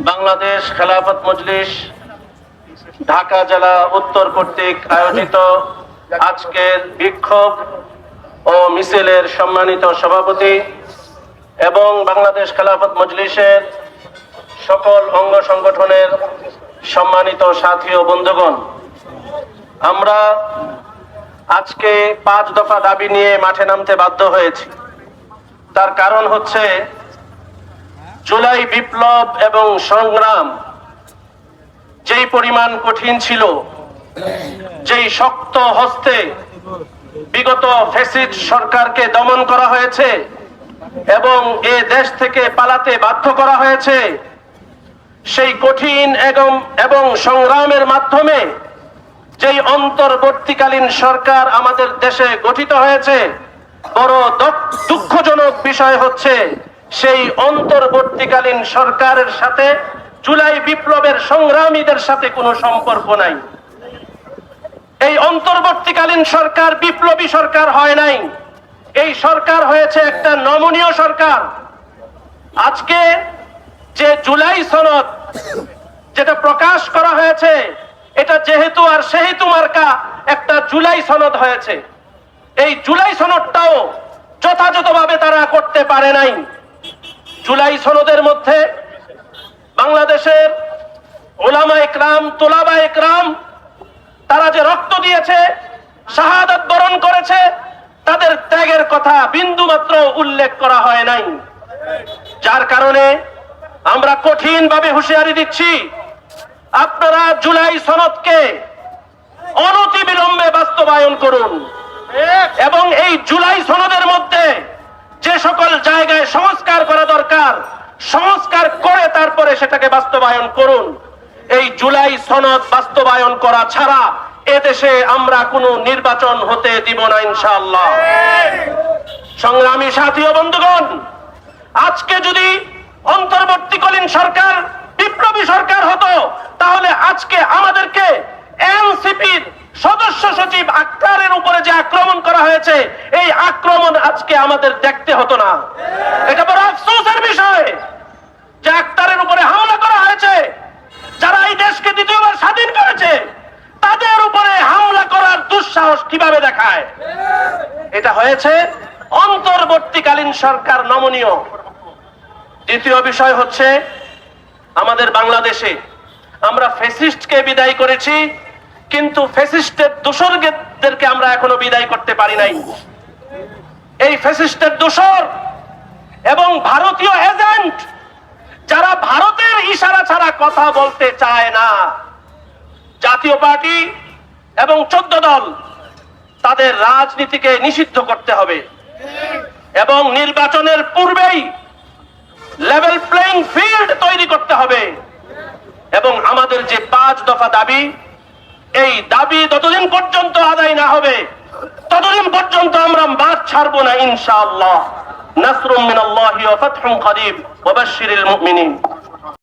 বাংলাদেশ খেলাফত মজলিস, ঢাকা জেলা উত্তর কর্তৃক আয়োজিত আজকের বিক্ষোভ ও মিছিলের সম্মানিত সভাপতি এবং বাংলাদেশ খেলাফত মজলিসের সকল অঙ্গ সংগঠনের সম্মানিত সাথী ও বন্ধুগণ, আমরা আজকে পাঁচ দফা দাবি নিয়ে মাঠে নামতে বাধ্য হয়েছি। তার কারণ হচ্ছে জুলাই বিপ্লব এবং সংগ্রাম যেই পরিমাণ কঠিন ছিল, যেই শক্ত হস্তে বিগত ফেসিড সরকারকে দমন করা হয়েছে এবং এ দেশ থেকে পালাতে বাধ্য করা হয়েছে, সেই কঠিন এবং এবং সংগ্রামের মাধ্যমে যেই অন্তর্বর্তীকালীন সরকার আমাদের দেশে গঠিত হয়েছে, বড় দুঃখজনক বিষয় হচ্ছে সেই অন্তর্বর্তীকালীন সরকারের সাথে, জুলাই বিপ্লবের সংগ্রামীদের সাথে কোনো সম্পর্ক নাই। এই অন্তর্বর্তীকালীন সরকার বিপ্লবী সরকার হয় নাই। এই সরকার হয়েছে একটা নমনীয় সরকার। আজকে যে জুলাই সনদ যেটা প্রকাশ করা হয়েছে, এটা যেহেতু আর সেহেতু মার্কা একটা জুলাই সনদ হয়েছে। এই জুলাই সনদটাও যথাযথভাবে তারা করতে পারে নাই। জুলাই সনদের মধ্যে বাংলাদেশের ওলামা একরাম তোলাবা একরাম তারা যে রক্ত দিয়েছে শাহাদাত বরণ করেছে তাদের ত্যাগের কথা বিন্দু মাত্র উল্লেখ করা হয় নাই। যার কারণে আমরা কঠিন ভাবে হুঁশিয়ারি দিচ্ছি আপনারা জুলাই সনদকে অনতি বিলম্বে বাস্তবায়ন করুন। এবং এই জুলাই সনদের মধ্যে যে সকল জায়গায় সংস্কার করা দরকার, সংস্কার করে তারপরে সেটাকে বাস্তবায়ন করুন। এই জুলাই সনদ বাস্তবায়ন করা ছাড়া এদেশে আমরা কোনো নির্বাচন হতে দিব না, ইনশাআল্লাহ। সংগ্রামী সাথী ও বন্ধুগণ, আজকে যদি অন্তর্বর্তীকালীন সরকার, বিপ্লবী সরকার হতো, তাহলে আজকে আমাদেরকে এনসিপির সদস্য সচিব আক্তারের উপরে যে আক্রমণ করা হয়েছে এই আক্রমণ আজকে আমাদের দেখতে হতো না। এটা বড় আফসোসের বিষয় যে আক্তারের উপরে হামলা করা হয়েছে। যারা এই দেশকে দ্বিতীয়বার স্বাধীন করেছে, তাদের উপরে হামলা করার দুঃসাহস কীভাবে দেখায়? এটা হয়েছে অন্তর্বর্তীকালীন সরকার নমনীয়। দ্বিতীয় বিষয় হচ্ছে, আমাদের বাংলাদেশে আমরা ফেসিস্টকে বিদায় করেছি, কিন্তু ফেসিস্টের দোসরদেরকে আমরা এখনও বিদায় করতে পারি নাই। এই ফেসিস্টের দোষর এবং ভারতীয় এজেন্ট যারা ভারতের ইশারা ছাড়া কথা বলতে চায় না। জাতীয় পার্টি এবং চোদ্দ দল তাদের রাজনীতিকে নিষিদ্ধ করতে হবে এবং নির্বাচনের পূর্বেই লেভেল প্লেইং ফিল্ড তৈরি করতে হবে এবং আমাদের যে পাঁচ দফা দাবি, এই দাবি ততদিন পর্যন্ত আদায় না হবে ততদিন পর্যন্ত আমরা বাদ ছাড়বো না ইনশাআল্লাহ। নাসরুম মিনাল্লাহি ওয়া ফাতহুন করিব। ওয়া মুমিনিন।